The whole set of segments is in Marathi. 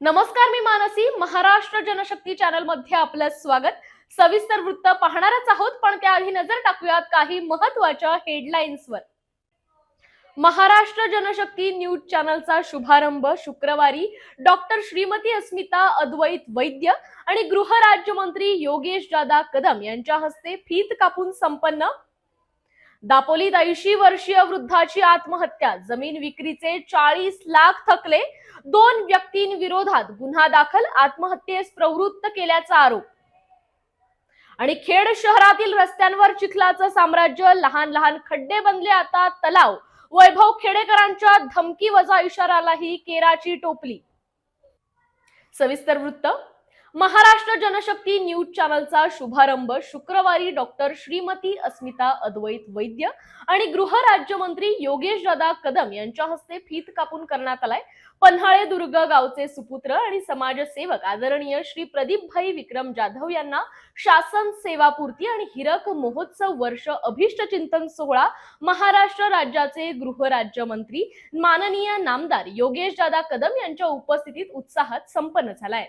नमस्कार मी मानसी. महाराष्ट्र जनशक्ती चॅनलमध्ये आपलं स्वागत. सविस्तर वृत्त पाहणारच आहोत पण त्याआधी नजर टाकूयात काही महत्त्वाच्या हेडलाईन्सवर महाराष्ट्र जनशक्ती न्यूज चॅनलचा शुभारंभ शुक्रवारी डॉक्टर श्रीमती अस्मिता अद्वैत वैद्य आणि गृहराज्यमंत्री योगेश दादा कदम यांच्या हस्ते फीत कापून संपन्न दापोलीत ऐंशी वर्षीय वृद्धाची आत्महत्या. जमीन विक्रीचे चाळीस लाख थकले. दोन व्यक्तींविरोधात गुन्हा दाखल. आत्महत्येस प्रवृत्त केल्याचा आरोप. आणि खेड शहरातील रस्त्यांवर चिखलाचं साम्राज्य लहान लहान खड्डे बनले. आता तलाव. वैभव खेडेकरांच्या धमकी वजा इशारालाही केराची टोपली. सविस्तर वृत्त महाराष्ट्र जनशक्ती न्यूज चॅनलचा शुभारंभ शुक्रवारी डॉक्टर श्रीमती अस्मिता अद्वैत वैद्य आणि गृहराज्यमंत्री योगेश दादा कदम यांच्या हस्ते फीत कापून करण्यात आलाय. पन्हाळे दुर्ग गावचे सुपुत्र आणि समाजसेवक आदरणीय श्री प्रदीपभाई विक्रम जाधव यांना शासन सेवापूर्ती आणि हिरक महोत्सव वर्ष अभिष्ट चिंतन सोहळा महाराष्ट्र राज्याचे गृहराज्यमंत्री माननीय नामदार योगेश दादा कदम यांच्या उपस्थितीत उत्साहात संपन्न झालाय.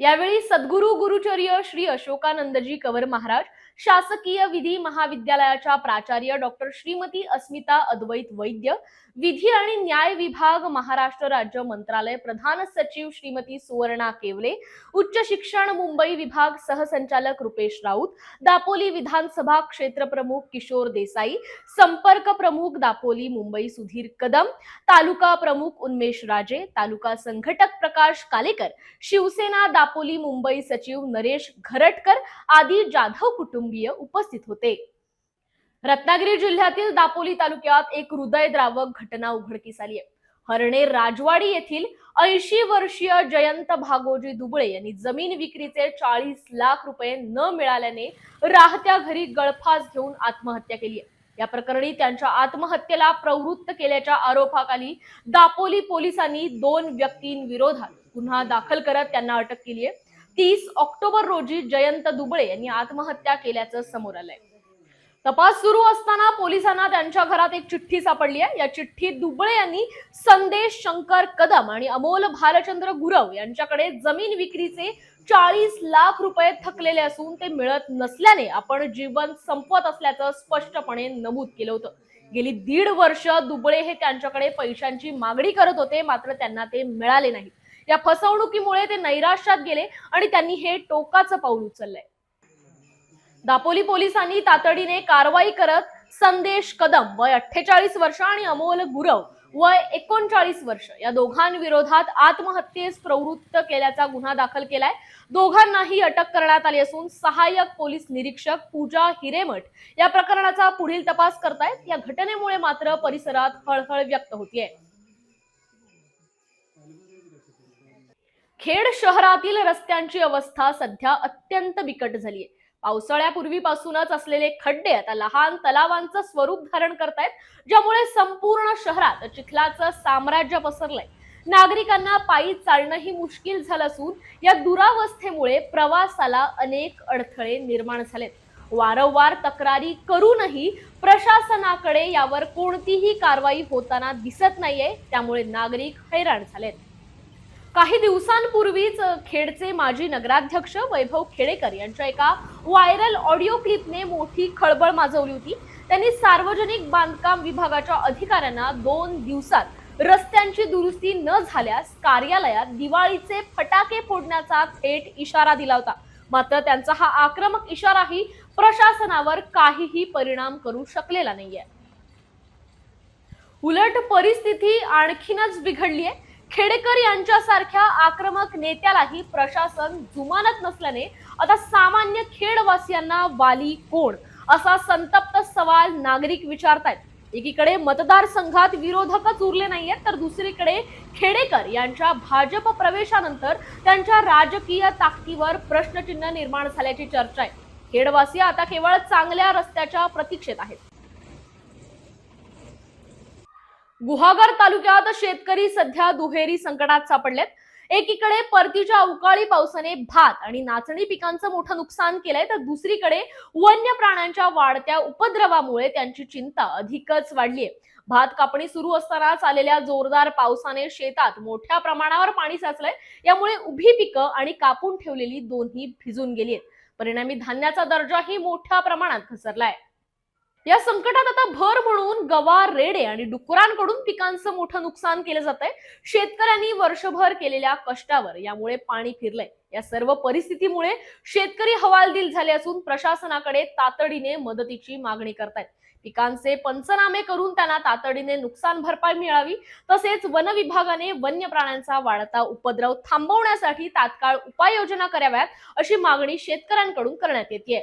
यावेळी सद्गुरू गुरुचर्य श्री अशोकानंदजी कवर महाराज शासकीय विधी महाविद्यालयाच्या प्राचार्य डॉक्टर श्रीमती अस्मिता अद्वैत वैद्य विधी आणि न्याय विभाग महाराष्ट्र राज्य मंत्रालय प्रधान सचिव श्रीमती सुवर्णा केवले उच्च शिक्षण मुंबई विभाग सहसंचालक रुपेश राऊत दापोली विधानसभा क्षेत्र प्रमुख किशोर देसाई संपर्क प्रमुख दापोली मुंबई सुधीर कदम तालुका प्रमुख उन्मेश राजे तालुका संघटक प्रकाश कालेकर शिवसेना दापोली मुंबई सचिव नरेश घरटकर आदी जाधव कुटुंब कुटुंबीय उपस्थित होते. रत्नागिरी जिल्ह्यातील दापोली तालुक्यात एक हृदयद्रावक घटना उघडकीस आली आहे हरणे राजवाडी येथील ऐंशी वर्षीय जयंत भागोजी दुबळे यांनी जमीन विक्रीचे चाळीस लाख रुपये न मिळाल्याने राहत्या घरी गळफास घेऊन आत्महत्या केली आहे या प्रकरणी त्यांच्या आत्महत्येला प्रवृत्त केल्याच्या आरोपाखाली दापोली पोलिसांनी दोन व्यक्तींविरोधात गुन्हा दाखल करत त्यांना अटक केली आहे तीस ऑक्टोबर रोजी जयंत दुबळे यांनी आत्महत्या केल्याचं समोर आलंय. तपास सुरू असताना पोलिसांना त्यांच्या घरात एक चिठ्ठी सापडली आहे. या चिठ्ठीत दुबळे यांनी संदेश शंकर कदम आणि अमोल भालचंद्र गुरव यांच्याकडे जमीन विक्रीचे चाळीस लाख रुपये थकलेले असून ते मिळत नसल्याने आपण जीवन संपवत असल्याचं स्पष्टपणे नमूद केलं होतं. गेली दीड वर्ष दुबळे हे त्यांच्याकडे पैशांची मागणी करत होते मात्र त्यांना ते मिळाले नाही. या फसवणुकीमुळे ते नैराश्यात गेले आणि त्यांनी हे टोकाचं पाऊल उचललंय. दापोली पोलिसांनी तातडीने कारवाई करत संदेश कदम वय अठ्ठेचाळीस वर्ष आणि अमोल गुरव वय एकोणचाळीस वर्ष या दोघांविरोधात आत्महत्येस प्रवृत्त केल्याचा गुन्हा दाखल केलाय. दोघांनाही अटक करण्यात आली असून सहाय्यक पोलीस निरीक्षक पूजा हिरेमठ या प्रकरणाचा पुढील तपास करतायत. या घटनेमुळे मात्र परिसरात हळहळ व्यक्त होतीये. खेड शहरातील रस्त्यांची अवस्था सध्या अत्यंत बिकट झाली आहे पावसाळ्यापूर्वीपासूनच असलेले खड्डे आता लहान तलावांचं स्वरूप धारण करतायत ज्यामुळे संपूर्ण शहरात चिखलाचं साम्राज्य पसरलंय. नागरिकांना पायी चालणंही मुश्किल झालं असून या दुरावस्थेमुळे प्रवासाला अनेक अडथळे निर्माण झालेत. वारंवार तक्रारी करूनही प्रशासनाकडे यावर कोणतीही कारवाई होताना दिसत नाहीये त्यामुळे नागरिक हैराण झालेत. काही दिवसांपूर्वीच खेडचे माजी नगराध्यक्ष वैभव खेडेकर यांच्या एका व्हायरल ऑडिओ क्लिपने मोठी खळबळ माजवली होती. त्यांनी सार्वजनिक बांधकाम विभागाच्या अधिकाऱ्यांना दोन दिवसात रस्त्यांची दुरुस्ती न झाल्यास कार्यालयात दिवाळीचे फटाके फोडण्याचा थेट इशारा दिला होता. मात्र त्यांचा हा आक्रमक इशाराही प्रशासनावर काहीही परिणाम करू शकलेला नाहीये. उलट परिस्थिती आणखीनच बिघडली आहे खेडेकर यांच्यासारख्या आक्रमक नेत्यालाही प्रशासन जुमानत नसल्याने आता सामान्य खेडवासियांना वाली कोण असा संतप्त सवाल नागरिक विचारतायत. एकीकडे मतदारसंघात विरोधकच उरले नाहीयेत तर दुसरीकडे खेडेकर यांच्या भाजप प्रवेशानंतर त्यांच्या राजकीय ताकदीवर प्रश्नचिन्ह निर्माण झाल्याची चर्चा आहे. खेडवासी आता केवळ चांगल्या रस्त्याच्या प्रतीक्षेत आहेत. गुहागर तालुक्यात शेतकरी सध्या दुहेरी संकटात सापडलेत. एकीकडे परतीच्या अवकाळी पावसाने भात आणि नाचणी पिकांचं मोठं नुकसान केलंय तर दुसरीकडे वन्य प्राण्यांच्या वाढत्या उपद्रवामुळे त्यांची चिंता अधिकच वाढलीय. भात कापणी सुरू असतानाच आलेल्या जोरदार पावसाने शेतात मोठ्या प्रमाणावर पाणी साचलंय. यामुळे उभी पिकं आणि कापून ठेवलेली दोन्ही भिजून गेली आहेत परिणामी धान्याचा दर्जाही मोठ्या प्रमाणात घसरलाय. या संकटात आता भर म्हणून गवार रेडे आणि डुकरांकडून पिकांचं मोठं नुकसान केलं जात आहे शेतकऱ्यांनी वर्षभर केलेल्या कष्टावर यामुळे पाणी फिरलंय. या सर्व परिस्थितीमुळे शेतकरी हवालदिल झाले असून प्रशासनाकडे तातडीने मदतीची मागणी करतायत. पिकांचे पंचनामे करून त्यांना तातडीने नुकसान भरपाई मिळावी तसेच वन विभागाने वन्य प्राण्यांचा वाढता उपद्रव थांबवण्यासाठी तात्काळ उपाययोजना कराव्यात अशी मागणी शेतकऱ्यांकडून करण्यात येते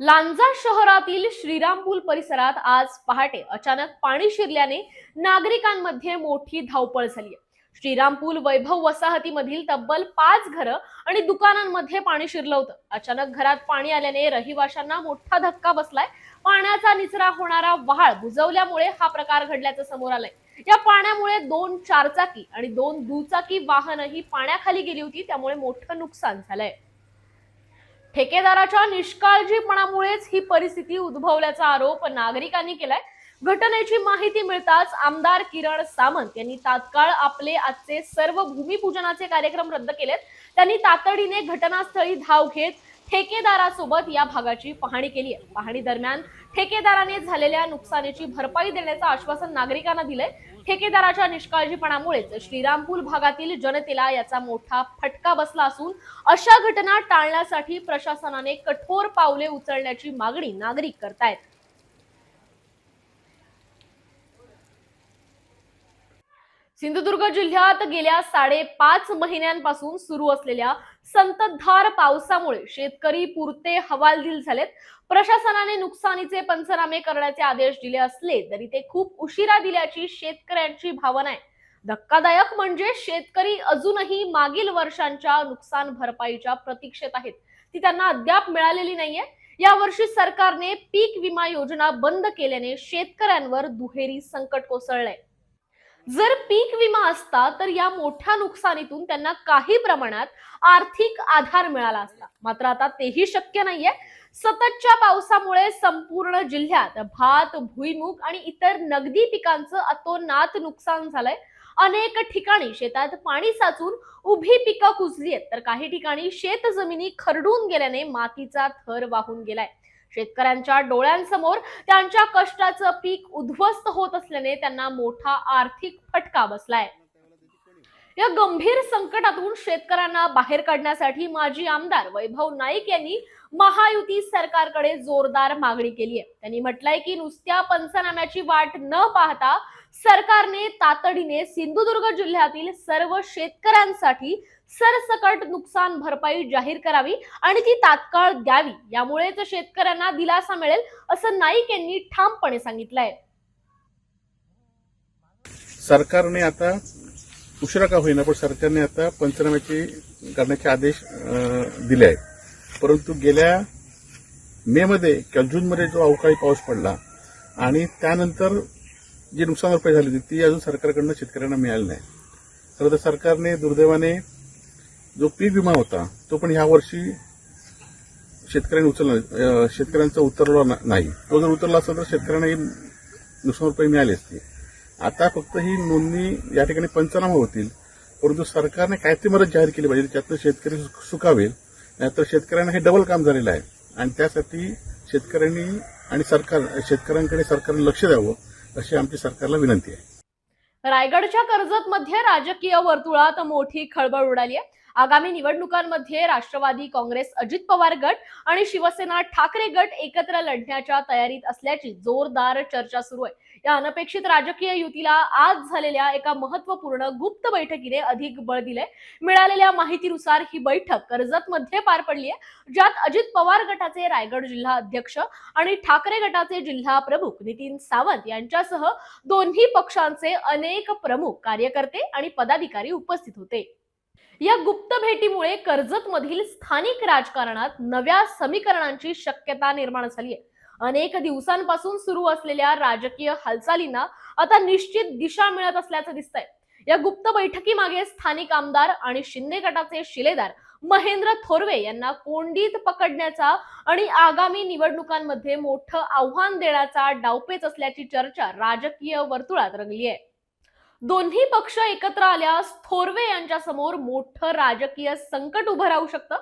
लांजा शहरातील श्रीरामपूल परिसरात आज पहाटे अचानक पाणी शिरल्याने नागरिकांमध्ये मोठी धावपळ झाली श्रीरामपूल वैभव वसाहतीमधील तब्बल पाच घरं आणि दुकानांमध्ये पाणी शिरलं होतं. अचानक घरात पाणी आल्याने रहिवाशांना मोठा धक्का बसलाय. पाण्याचा निचरा होणारा वहाळ बुजवल्यामुळे हा प्रकार घडल्याचं समोर आलंय. या पाण्यामुळे दोन चारचाकी आणि दोन दुचाकी वाहनही पाण्याखाली गेली होती त्यामुळे मोठं नुकसान झालंय. ठेकेदाराच्या निष्काळजीपणामुळेच ही परिस्थिती उद्भवल्याचा आरोप नागरिकांनी केलाय. घटनेची माहिती मिळताच आमदार किरण सामंत यांनी तात्काळ आपले आजचे सर्व भूमिपूजनाचे कार्यक्रम रद्द केलेत. त्यांनी तातडीने घटनास्थळी धाव घेत ठेकेदारासोबत या भागाची पाहणी केली आहे. पाहणी दरम्यान ठेकेदाराने झालेल्या नुकसानीची भरपाई देण्याचं आश्वासन नागरिकांना दिलंय. ठेकेदाराच्या निष्काळजीपणामुळेच श्रीरामपूर भागातील जनतेला याचा मोठा फटका बसला असून अशा घटना टाळण्यासाठी प्रशासनाने कठोर पावले उचलण्याची मागणी नागरिक करतायत. सिंधुदुर्ग जिल्ह्यात गेल्या साडेपाच महिन्यांपासून सुरू असलेल्या संततधार पावसामुळे शेतकरी पुरते हवालदिल झालेत. प्रशासनाने नुकसानीचे पंचनामे करण्याचे आदेश दिले असले तरी ते खूप उशिरा दिल्याची शेतकऱ्यांची भावना आहे. धक्कादायक म्हणजे शेतकरी अजूनही मागील वर्षांच्या नुकसान भरपाईच्या प्रतीक्षेत आहेत. ती त्यांना अद्याप मिळालेली नाहीये. यावर्षी सरकारने पीक विमा योजना बंद केल्याने शेतकऱ्यांवर दुहेरी संकट कोसळलंय. जर पीक विमा असता तर या मोठ्या नुकसानीतून त्यांना काही प्रमाणात आर्थिक आधार मिळाला असता. मात्र आता तेही शक्य नाहीये. सततच्या पावसामुळे संपूर्ण जिल्ह्यात भात भुईमुग आणि इतर नगदी पिकांचं अतोनात नुकसान झालंय. अनेक ठिकाणी शेतात पाणी साचून उभी पिकं कुजली आहेत तर काही ठिकाणी शेत जमिनी खरडून गेल्याने मातीचा थर वाहून गेलाय. शेतकऱ्यांच्या डोळ्यांसमोर त्यांच्या कष्टाचं पीक उद्ध्वस्त होत असल्याने त्यांना मोठा आर्थिक फटका बसलाय. या गंभीर संकटातून शेतकऱ्यांना बाहेर काढण्यासाठी माजी आमदार वैभव नाईक यांनी महायुती सरकारकडे जोरदार मागणी केली आहे. त्यांनी म्हटलंय की नुसत्या पंचनाम्याची वाट न पाहता सरकारने तातडीने सिंधुदुर्ग जिल्ह्यातील सर्व शेतकऱ्यांसाठी सरसकट नुकसान भरपाई जाहीर करावी आणि ती तात्काळ द्यावी. यामुळेच शेतकऱ्यांना दिलासा मिळेल असं नाईक यांनी ठामपणे सांगितलंय. सरकारने आता उशिरा का होईना पण सरकारने आता पंचनाम्याचे करण्याचे आदेश दिले आहेत. परंतु गेल्या मे मध्ये किंवा जूनमध्ये जो अवकाळी पाऊस पडला आणि त्यानंतर जी नुकसान भरपाई झाली होती ती अजून सरकारकडनं शेतकऱ्यांना मिळाली नाही. खरं तर सरकारने दुर्दैवाने जो पीक विमा होता तो पण ह्या वर्षी शेतकऱ्यांनी उचलला शेतकऱ्यांचा उतरला नाही. तो जर उतरला असता तर शेतकऱ्यांना ही नुकसान भरपाई मिळाली असती. आता फक्त ही नोंदणी या ठिकाणी पंचनामा होतील परंतु सरकारने काहीतरी मदत जाहीर केली पाहिजे त्यातनं शेतकरी सु- सुखावेल. नाहीतर शेतकऱ्यांना हे डबल काम झालेलं आहे. आणि त्यासाठी शेतकऱ्यांनी आणि सरकार शेतकऱ्यांकडे सरकारने लक्ष द्यावं अशी आमची सरकारला विनंती आहे. रायगडच्या कर्जत मध्ये राजकीय वर्तुळात मोठी खळबळ उडाली आहे. आगामी निवडणुकांमध्ये राष्ट्रवादी काँग्रेस अजित पवार गट आणि शिवसेना ठाकरे गट एकत्र लढण्याच्या तयारीत असल्याची जोरदार चर्चा सुरू आहे. या अनपेक्षित राजकीय युतीला आज झालेल्या एका महत्त्वपूर्ण गुप्त बैठकीने अधिक बळ दिले मिळालेल्या माहितीनुसार ही बैठक कर्जत मध्ये पार पडली आहे ज्यात अजित पवार गटाचे रायगड जिल्हा अध्यक्ष आणि ठाकरे गटाचे जिल्हा प्रमुख नितीन सावंत यांच्यासह दोन्ही पक्षांचे अनेक प्रमुख कार्यकर्ते आणि पदाधिकारी उपस्थित होते. या गुप्त भेटीमुळे कर्जत मधील स्थानिक राजकारणात नव्या समीकरणांची शक्यता निर्माण झाली आहे अनेक दिवसांपासून सुरू असलेल्या राजकीय हालचालींना आता निश्चित दिशा मिळत असल्याचं दिसतंय. या गुप्त बैठकीमागे स्थानिक आमदार आणि शिंदे गटाचे शिलेदार महेंद्र थोरवे यांना कोंडीत पकडण्याचा आणि आगामी निवडणुकांमध्ये मोठं आव्हान देण्याचा डावपेच असल्याची चर्चा राजकीय वर्तुळात रंगली आहे. दोन्ही पक्ष एकत्र आल्यास थोरवे यांच्या समोर मोठं राजकीय संकट उभं राहू शकतं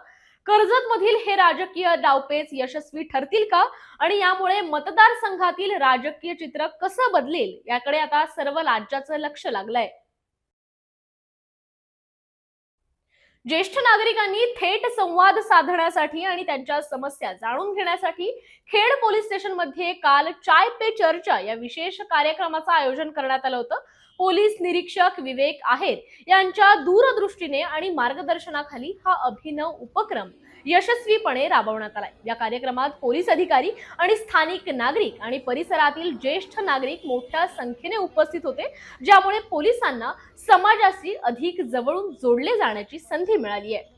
कर्जत मधील हे राजकीय डावपेच यशस्वी ठरतील का? आणि यामुळे मतदारसंघातील राजकीय चित्र कसं बदलेल? याकडे आता सर्व राज्याचं लक्ष लागलंय. ज्येष्ठ नागरिकांनी थेट संवाद साधण्यासाठी आणि त्यांच्या समस्या जाणून घेण्यासाठी खेड पोलीस स्टेशनमध्ये काल चाय पे चर्चा या विशेष कार्यक्रमाचं आयोजन करण्यात आलं होतं. पोलीस निरीक्षक विवेक आहेत. यांच्या दूरदृष्टीने आणि मार्गदर्शनाखाली हा अभिनव उपक्रम यशस्वीपणे राबवण्यात आलाय. या कार्यक्रमात पोलीस अधिकारी आणि स्थानिक नागरिक आणि परिसरातील ज्येष्ठ नागरिक मोठ्या संख्येने उपस्थित होते ज्यामुळे पोलिसांना समाजाशी अधिक जवळून जोडले जाण्याची संधी मिळाली आहे.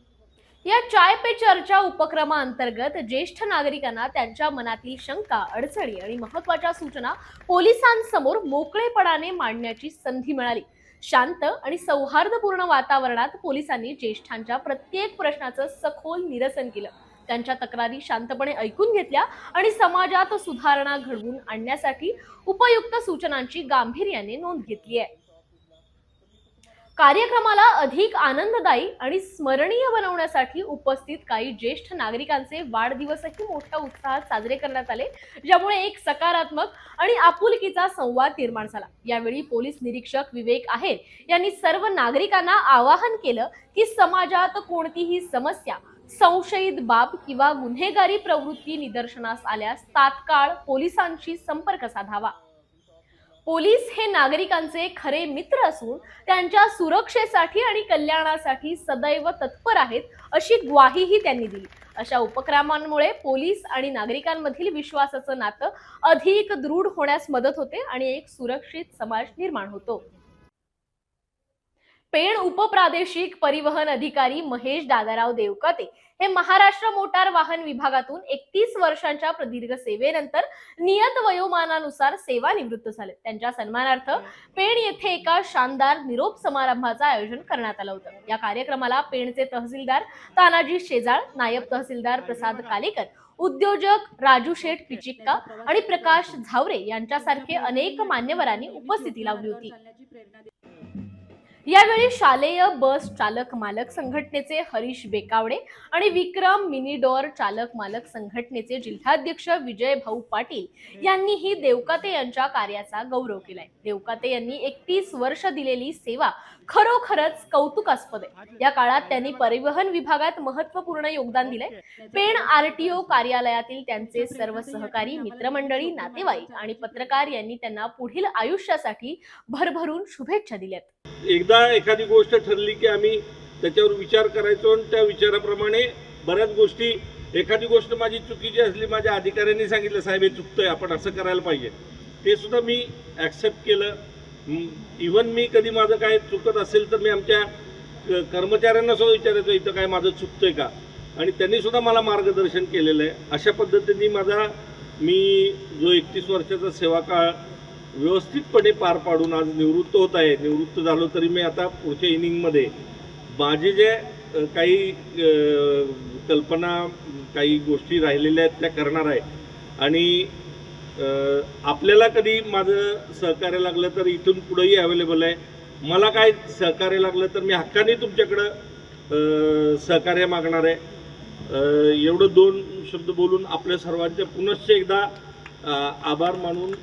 या चाय पे चर्चा उपक्रमाअंतर्गत ज्येष्ठ नागरिकांना त्यांच्या मनातील शंका अडचणी आणि महत्त्वाच्या सूचना पोलिसांसमोर मोकळेपणाने मांडण्याची संधी मिळाली. शांत आणि सौहार्दपूर्ण वातावरणात पोलिसांनी ज्येष्ठांच्या प्रत्येक प्रश्नाचं सखोल निरसन केलं. त्यांच्या तक्रारी शांतपणे ऐकून घेतल्या आणि समाजात सुधारणा घडवून आणण्यासाठी उपयुक्त सूचनांची गांभीर्याने नोंद घेतली आहे. कार्यक्रमाला अधिक आनंददायी आणि स्मरणीय बनवण्यासाठी उपस्थित काही ज्येष्ठ नागरिकांचे वाढदिवसही मोठ्या उत्साहात साजरे करण्यात आले ज्यामुळे एक सकारात्मक आणि आपुलकीचा संवाद निर्माण झाला. यावेळी पोलीस निरीक्षक विवेक आहेर यांनी सर्व नागरिकांना आवाहन केलं की समाजात कोणतीही समस्या संशयित बाब किंवा गुन्हेगारी प्रवृत्ती निदर्शनास आल्यास तात्काळ पोलिसांशी संपर्क साधावा. पोलीस हे नागरिकांचे खरे मित्र असून त्यांच्या सुरक्षेसाठी आणि कल्याणासाठी सदैव तत्पर आहेत अशी ग्वाहीही त्यांनी दिली. अशा उपक्रमांमुळे पोलीस आणि नागरिकांमधील विश्वासाचं नातं अधिक दृढ होण्यास मदत होते आणि एक सुरक्षित समाज निर्माण होतो. पेण उपप्रादेशिक परिवहन अधिकारी महेश दादाराव देवकते हे महाराष्ट्र मोटार वाहन विभागातून एकतीस वर्षांच्या प्रदीर्घ सेवेनंतर नियत वयोमानानुसार सेवानिवृत्त झाले. त्यांच्या सन्मानार्थ पेण येथे एका शानदार निरोप समारंभाचं आयोजन करण्यात आलं होतं. या कार्यक्रमाला पेणचे तहसीलदार तानाजी शेजाळ नायब तहसीलदार प्रसाद कालेकर उद्योजक राजू शेठ पिचिक्का आणि प्रकाश झावरे यांच्यासारखे अनेक मान्यवरांनी उपस्थिती लावली होती. यावेळी शालेय बस चालक मालक संघटनेचे हरीश बेकावडे आणि विक्रम मिनीडोअर चालक मालक संघटनेचे जिल्हाध्यक्ष विजय भाऊ पाटील यांनीही देवकाते यांच्या कार्याचा गौरव केलाय. देवकाते यांनी एकतीस वर्ष दिलेली सेवा खरोखरच कौतुकास्पद आहे. या काळात त्यांनी परिवहन विभागात महत्त्वपूर्ण योगदान दिलंय. पेण आरटीओ कार्यालयातील त्यांचे सर्व सहकारी मित्रमंडळी नातेवाईक आणि पत्रकार यांनी त्यांना पुढील आयुष्यासाठी भरभरून शुभेच्छा दिल्यात. एकदा एखादी गोष्ट ठरली की आम्ही त्याच्यावर विचार करायचो आणि त्या विचाराप्रमाणे बऱ्याच गोष्टी एखादी गोष्ट माझी चुकीची असली माझ्या अधिकाऱ्यांनी सांगितलं साहेब हे चुकतंय आपण असं करायला पाहिजे. ते सुद्धा मी ॲक्सेप्ट केलं. इवन मी कधी माझं काय चुकत असेल तर मी आमच्या क- कर्मचाऱ्यांना सुद्धा विचारायचो इथं काय माझं चुकतंय का? आणि त्यांनी सुद्धा मला मार्गदर्शन केलेलं आहे. अशा पद्धतीने माझा मी जो एकतीस वर्षाचा सेवा काळ व्यवस्थितपणे पार पाडून आज निवृत्त होत आहे. निवृत्त झालो तरी मी आता पुढच्या इनिंगमध्ये. माझे जे काही कल्पना काही गोष्टी राहिलेल्या आहेत त्या करणार आहे. आणि आपल्याला कधी माझं सहकार्य लागलं तर इथून पुढंही अवेलेबल आहे. मला काय सहकार्य लागलं तर मी हक्काने तुमच्याकडं सहकार्य मागणार आहे. एवढं दोन शब्द बोलून आपल्या सर्वांच्या पुनश्च एकदा आभार मानून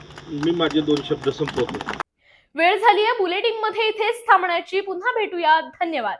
मी माझे दोन शब्द संपवतो. वेळ झाली आहे बुलेटिनमध्ये इथेच थांबण्याची. पुन्हा भेटूया. धन्यवाद.